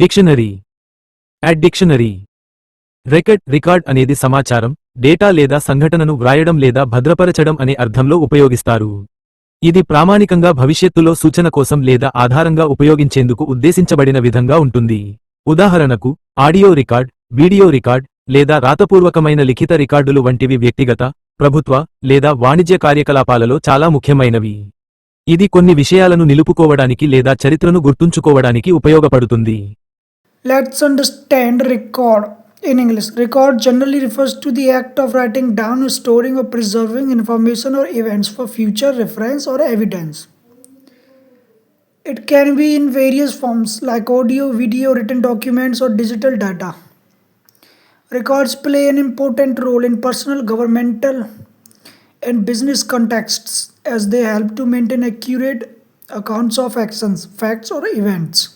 Dictionary. అడ్ dictionary. Record record అనేది సమాచారం డేటా లేదా సంఘటనను వ్రాయడం లేదా భద్రపరచడం అనే అర్థంలో ఉపయోగిస్తారు. ఇది ప్రామాణికంగా భవిష్యత్తులో సూచన కోసం లేదా ఆధారంగా ఉపయోగించేందుకు ఉద్దేశించబడిన విధంగా ఉంటుంది. ఉదాహరణకు ఆడియో రికార్డ్ వీడియో రికార్డ్ లేదా రాతపూర్వకమైన లిఖిత రికార్డులు వంటివి వ్యక్తిగత ప్రభుత్వ లేదా వాణిజ్య కార్యకలాపాలలో చాలా ముఖ్యమైనవి. ఇది కొన్ని విషయాలను నిలుపుకోవడానికి లేదా చరిత్రను గుర్తుంచుకోవడానికి ఉపయోగపడుతుంది. Let's understand record in English. Record generally refers to the act of writing down, storing, or preserving information or events for future reference or evidence. It can be in various forms like audio, video, written documents, or digital data. Records play an important role in personal, governmental, and business contexts as they help to maintain accurate accounts of actions, facts, or events.